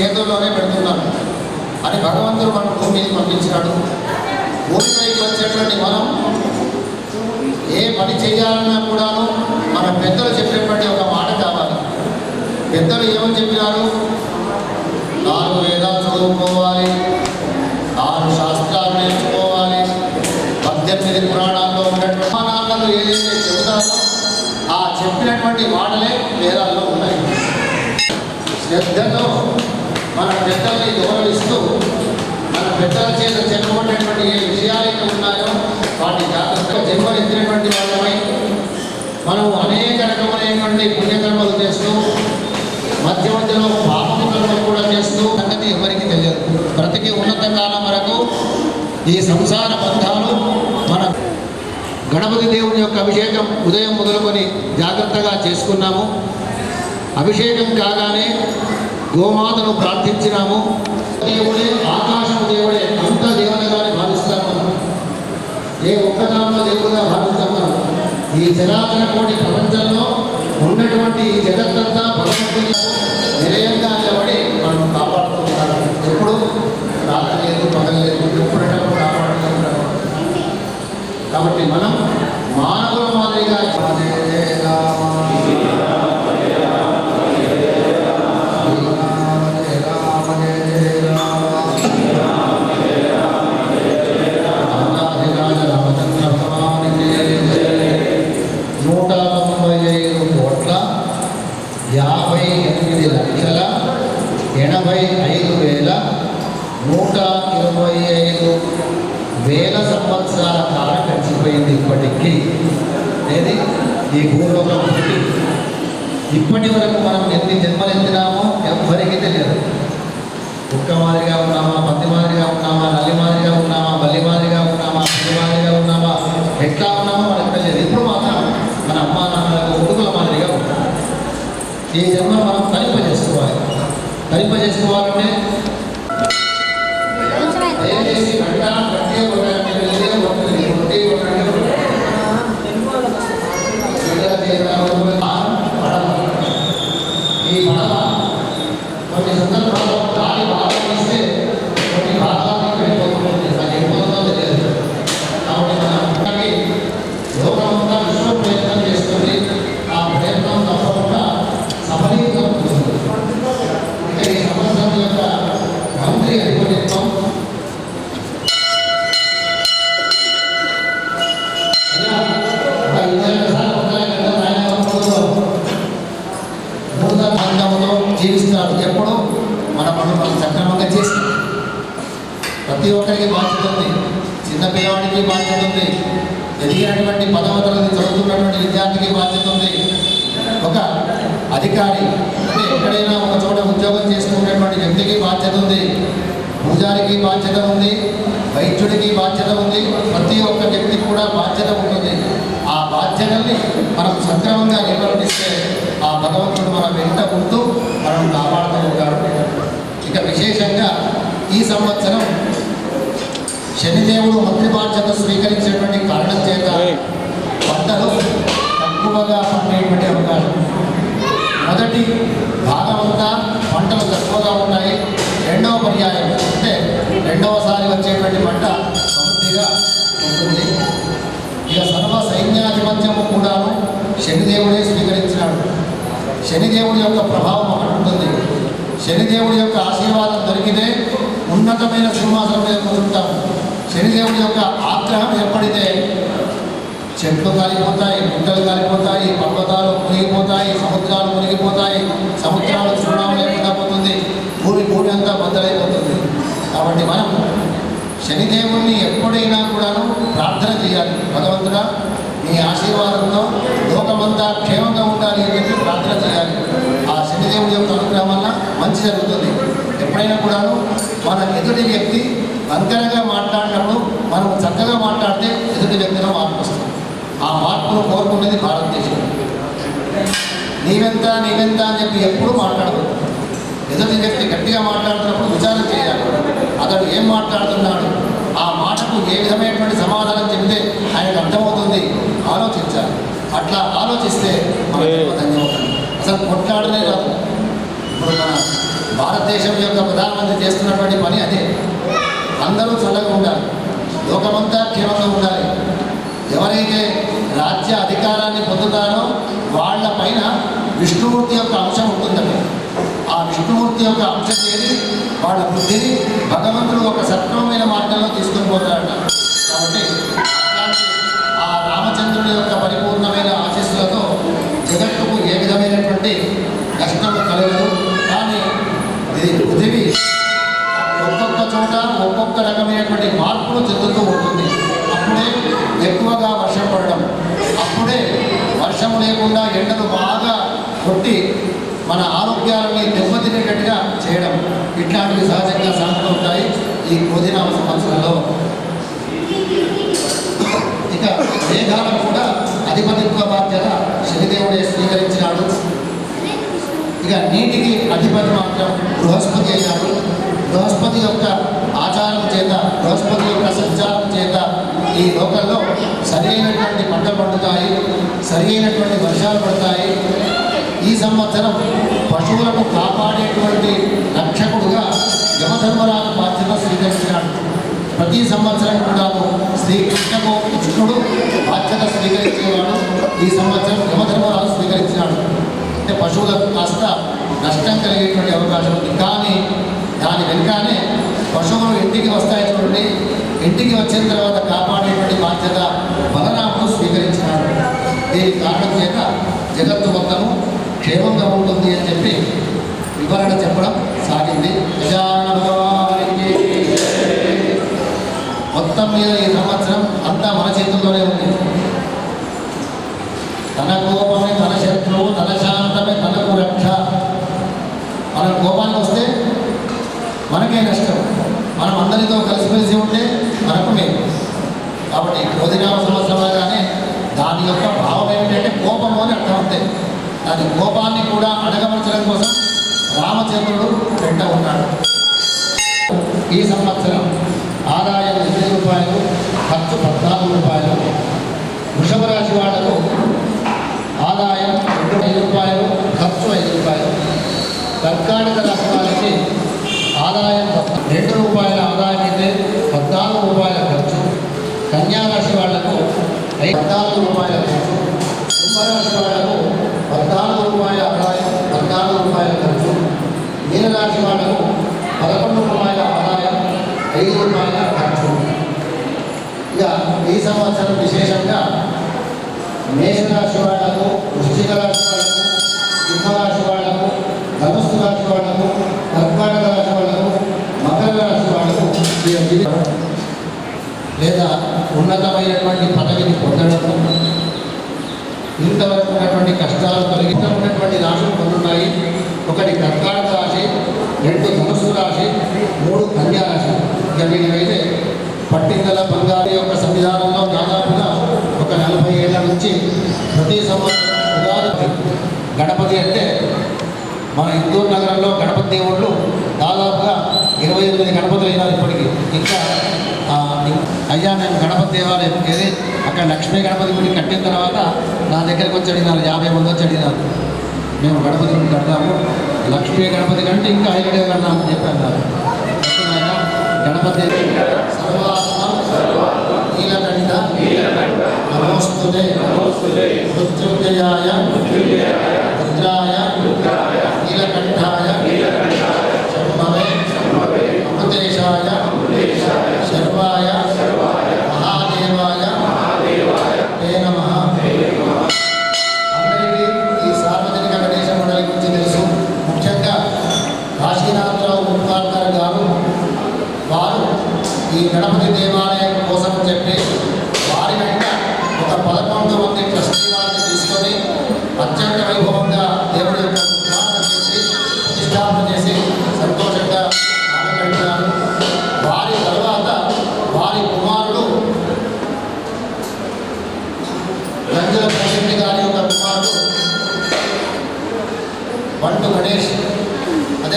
చేతుల్లోనే పెడుతున్నాను అని భగవంతుడు మన భూమిని పంపించాడు. భూమిపైకి వచ్చేటువంటి మనం ఏ పని చేయాలన్నా కూడాను మన పెద్దలు చెప్పినటువంటి ఒక మాట కావాలి. పెద్దలు ఏమని చెప్పినారు? నాలుగు వేదాలు చదువుకోవాలి ఆరు శాస్త్రాలు నేర్చుకోవాలి పద్దెనిమిది పురాణాల్లో ఉన్నటువంటి పురాణాలను ఏదైతే చెబుతారో ఆ చెప్పినటువంటి మాటలే వేదాల్లో ఉన్నాయి. శ్రద్ధతో మన పెద్దల్ని గౌరవిస్తూ మన పెద్దల చేత చెప్పబడినటువంటి ఏ విషయాలైతే ఉన్నాయో వాటి జాగ్రత్తగా జన్మనెత్తినటువంటి వాళ్ళమై మనం అనేక రకమైనటువంటి పుణ్యకర్మలు చేస్తూ మధ్య మధ్యలో పాపపు కర్మలు కూడా చేస్తూ సంగతి ఎవరికి తెలియదు. బ్రతికి ఉన్నత కాలం వరకు ఈ సంసార బంధాలు మన గణపతి దేవుని యొక్క అభిషేకం ఉదయం మొదలుకొని జాగ్రత్తగా చేసుకున్నాము. అభిషేకం కాగానే గోమాతను ప్రార్థించినాము. దేవుడే ఆకాశం దేవుడే అంత దేవునిగానే భావిస్తాం మనం. ఏ ఒక్కదానో దేవుడుగా భావిస్తాం మనం. ఈ జనాదన కోటి ప్రపంచంలో ఉన్నటువంటి ఈ జగత్తంతా భగవంతుని నిలయంగా నిలబడి మనం కాపాడుతూ ఎప్పుడు? రాత్రి లేదు పగలు లేదు ఎప్పుడైనా కాపాడుతూ కాబట్టి మనం మానవుల మాదిరిగా యాభై ఎనిమిది లక్షల ఎనభై ఐదు వేల నూట ఇరవై ఐదు వేల సంవత్సరాల కాలం గడిచిపోయింది ఇప్పటికీ. అనేది ఈ భూలోకం ఇప్పటి వరకు మనం ఎన్ని జన్మలెత్తినామో ఎవ్వరికీ తెలియదు. కుక్క మాదిరిగా ఉన్నామా? పంది మాదిరిగా ఉన్నామా? నల్లి ఈ జన్మ మనం తరింప చేసుకోవాలి తరింప చేసుకోవాలంటే ప్రతి ఒక్కరికి బాధ్యత ఉంది. చిన్న పిల్లవాడికి బాధ్యత ఉంది. ఎదిగినటువంటి పదవ తరగతి చదువుతున్నటువంటి విద్యార్థికి బాధ్యత ఉంది. ఒక అధికారి అంటే ఎక్కడైనా ఒక చోట ఉద్యోగం చేసుకునేటువంటి వ్యక్తికి బాధ్యత ఉంది. పూజారికి బాధ్యత ఉంది. వైద్యుడికి బాధ్యత ఉంది. ప్రతి ఒక్క వ్యక్తికి కూడా బాధ్యత ఉంటుంది. ఆ బాధ్యతల్ని మనం సక్రమంగా నిర్వర్తిస్తే ఆ భగవంతుడు మన వెంట ఉంటూ మనం కాపాడుతూ ఉంటాడు. ఇక విశేషంగా ఈ సంవత్సరం శనిదేవుడు మంత్రి బాధ్యత స్వీకరించినటువంటి కారణం చేత పంటలు తక్కువగా పండేటువంటి అవకాశం. మొదటి భాగమంతా పంటలు తక్కువగా ఉంటాయి. రెండవ పర్యాయం అంటే రెండవసారి వచ్చేటువంటి పంట సమృద్ధిగా ఉంటుంది. ఇక సర్వ సైన్యాధిపత్యము కూడాను శనిదేవుడే స్వీకరించినాడు. శనిదేవుడి యొక్క ప్రభావం అక్కడ ఉంటుంది. శనిదేవుడి యొక్క ఆశీర్వాదం దొరికితే ఉన్నతమైన సింహాసనం మీద కూర్చుంటాం శనిదేవుడి యొక్క ఆగ్రహం ఏర్పడితే చెట్లు కాలిపోతాయి గుంటలు కాలిపోతాయి పర్వతాలు మునిగిపోతాయి సముద్రాలు మునిగిపోతాయి సముద్రాలు చూడడం లేకుండా పోతుంది భూమి భూమి అంతా బద్దలైపోతుంది. కాబట్టి మనం శనిదేవుణ్ణి ఎప్పుడైనా కూడాను ప్రార్థన చేయాలి. భగవంతుడా నీ ఆశీర్వాదంతో లోకమంతా క్షేమంగా ఉండాలి అని చెప్పి ప్రార్థన చేయాలి. ఆ శనిదేవుని యొక్క అనుగ్రహం వల్ల మంచి జరుగుతుంది. ఎప్పుడైనా కూడాను మన ఎదుటి వ్యక్తి వంకరగా మనం చక్కగా మాట్లాడితే ఎదుటి వ్యక్తిలో మార్పు వస్తుంది. ఆ మార్పును కోరుకునేది భారతదేశం. నీవెంత నీవెంత అని చెప్పి ఎప్పుడూ మాట్లాడకూడదు. ఎదుటి వ్యక్తి గట్టిగా మాట్లాడుతున్నప్పుడు విచారణ చేయాలి. అతడు ఏం మాట్లాడుతున్నాడు? ఆ మాటకు ఏ విధమైనటువంటి సమాధానం చెబితే ఆయనకు అర్థమవుతుంది. ఆలోచించాలి. అట్లా ఆలోచిస్తే అసలు కొట్లాడనే రాదు ఇప్పుడు మన భారతదేశం యొక్క ప్రధానమంత్రి చేస్తున్నటువంటి పని అదే. అందరూ చల్లగా ఉండాలి. లోకమంతా క్షేమంగా ఉండాలి. ఎవరైతే రాజ్య అధికారాన్ని పొందుతారో వాళ్ళ పైన విష్ణుమూర్తి యొక్క అంశం ఉంటుందట ఆ విష్ణుమూర్తి యొక్క అంశం చేరి వాళ్ళ బుద్ధిని భగవంతుడు ఒక సక్రమమైన మార్గంలో తీసుకొని పోతాడట. కాబట్టి ఆ రామచంద్రుడి యొక్క పరిపూర్ణమైన ఆశీస్సులతో జగత్తుకు ఏ విధమైనటువంటి కష్టము కలగదు. కానీ ఇది పృథివీ ఒక్కొక్క చోట ఒక్కొక్క రకమైనటువంటి లేకుండా ఎండలు బాగా కొట్టి మన ఆరోగ్యాలని దెబ్బతినేటట్టుగా చేయడం ఇట్లాంటివి సహజంగా సాగుతూ ఉంటాయి ఈ క్రోధినామ సంవత్సరంలో ఇక మేఘాలకు కూడా అధిపతిత్వ బాధ్యత శనిదేవుడే స్వీకరించినాడు. ఇక నీటికి అధిపతి మాత్రం బృహస్పతి అయినాడు. బృహస్పతి యొక్క ఆచారం చేత బృహస్పతి యొక్క సంచారం చేత ఈ లోకంలో సరైనటువంటి పంటలు పండుతాయి సరైనటువంటి వర్షాలు పడతాయి. ఈ సంవత్సరం పశువులను కాపాడేటువంటి రక్షకుడుగా యమధర్మరాజు బాధ్యత స్వీకరించినాడు ప్రతి సంవత్సరం కూడాను శ్రీకృష్ణకు కృష్ణుడు బాధ్యత స్వీకరించేవాడు. ఈ సంవత్సరం యమధర్మరాజు స్వీకరించినాడు అంటే పశువులకు కాస్త నష్టం కలిగేటువంటి అవకాశం ఉంది. కానీ దాని వెనుకనే పశువులు ఇంటికి వస్తాయి చూడండి. ఇంటికి వచ్చిన తర్వాత కాపాడేటువంటి బాధ్యత బలరాముడు స్వీకరించినాడు. దీని కారణం చేత జగత్తు మొత్తము క్షేమంగా ఉంటుంది అని చెప్పి వివరణ చెప్పడం సాగింది. మొత్తం మీద ఈ సంవత్సరం అంతా మన చేతుల్లోనే ఉంది. తన కోపమే తన శత్రువు తన శాంతమే తనకు రక్ష. మన కోపానికి వస్తే మనకే నష్టం. మనం అందరితో కలిసిమెలిసి ఉంటే మనకు మేలు. కాబట్టి క్రోధినామ సంవత్సరంగానే దాని యొక్క భావం ఏమిటంటే కోపము అని అర్థం అంతే. దాని కోపాన్ని కూడా అడగమర్చడం కోసం రామచంద్రుడు వెంట ఉన్నాడు. ఈ సంవత్సరం ఆదాయం ఎనిమిది రూపాయలు ఖర్చు పద్నాలుగు రూపాయలు. వృషభ రాశి వాళ్ళకు ఆదాయం రెండు ఐదు రూపాయలు ఖర్చు ఐదు రూపాయలు. కర్కాటక ఆదాయం రెండు రూపాయల ఆదాయం అయితే పద్నాలుగు రూపాయల ఖర్చు. కన్యారాశి వాళ్ళకు పద్నాలుగు రూపాయల ఖర్చు. కుంభరాశి వాళ్ళకు పద్నాలుగు రూపాయల ఆదాయం పద్నాలుగు రూపాయల ఖర్చు. మీనరాశి వాళ్ళకు పదకొండు రూపాయల ఆదాయం ఐదు రూపాయల ఖర్చు. ఇక ఈ సంవత్సరం విశేషంగా మేషరాశి వాళ్ళకు వృశ్చిక రాశి వాళ్ళకు సింహరాశి వాళ్ళకు ధనుస్సు రాశి వాళ్ళకు కర్కాటక రాశి వాళ్ళకు మకర రాశి వాళ్ళకు ఈ జీవితం లేదా ఉన్నతమైనటువంటి పదవిని పొందడం ఇంతవరకు ఉన్నటువంటి కష్టాలు కలిగిన ఉన్నటువంటి రాశులు పొందున్నాయి ఒకటి కర్కాటక రాశి రెండు ధనుసు రాశి మూడు కన్యా రాశి. ఇక వీళ్ళైతే పట్టిందల బంగారు యొక్క సంవిధానంలో దాదాపుగా ఒక నలభై ఏళ్ళ నుంచి ప్రతి సంవత్సరం గణపతి అంటే మన ఇందూరు నగరంలో గణపతి దేవుళ్ళు దాదాపుగా ఇరవై ఎనిమిది గణపతులు అయినారు ఇప్పటికీ ఇంకా ఆ, ఇం- అయ్యా నేను గణపతి అక్కడ లక్ష్మీ గణపతి గుడి కట్టిన తర్వాత నా దగ్గరకు వచ్చి అడిగినారు యాభై మంది వచ్చి అడిగినారు. మేము గణపతి గుడి కడతాము లక్ష్మీ గణపతి కంటే ఇంకా హైలైట్గా కడదామని చెప్పి అన్నారు. గణపతి సర్వ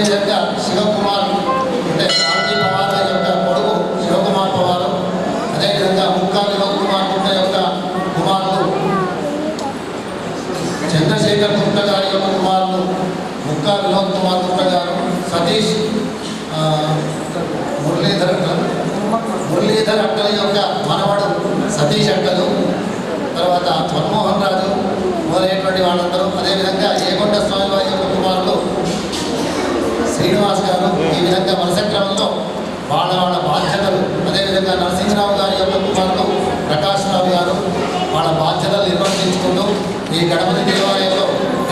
అదేవిధంగా శివకుమార్ అంటే క్రాంతి పవార్ యొక్క కొడుకు శివకుమార్ పవార్ అదేవిధంగా ముక్కా వినోద్ కుమార్ గుప్త యొక్క కుమారుడు చంద్రశేఖర్ గుప్త గారి యొక్క కుమారుడు ముక్కా వినోద్ కుమార్ గుప్త గారు సతీష్ మురళీధర్ అక్కలు మురళీధర్ అక్కల యొక్క మనవడు సతీష్ అక్కలు తర్వాత మన్మోహన్ రాజు మొదలైనటువంటి వాళ్ళందరూ అదేవిధంగా ఏకొండ స్వామి వారి యొక్క కుమారులు శ్రీనివాస్ గారు ఈ విధంగా వరుస క్రమంలో వాళ్ళ వాళ్ళ బాధ్యతలు అదేవిధంగా నరసింహరావు గారి యొక్క కుమారుడు ప్రకాష్ రావు గారు వాళ్ళ బాధ్యతలు నిర్వర్తించుకుంటూ ఈ గణపతి దేవాలయంలో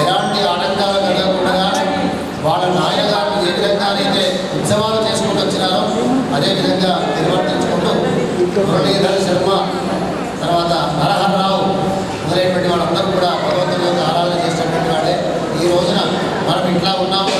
ఎలాంటి ఆటంకాలు కలగకుండా వాళ్ళ నాయగారు ఏ విధంగా అయితే ఉత్సవాలు చేసుకుంటూ వచ్చినారో అదేవిధంగా నిర్వర్తించుకుంటూ మురళీధర్ శర్మ తర్వాత నరహర్ రావు మొదలైనటువంటి వాళ్ళందరూ కూడా భగవంతుని ఆరాధన చేసినటువంటి వాళ్ళే. ఈ రోజున మనం ఇట్లా ఉన్నాము.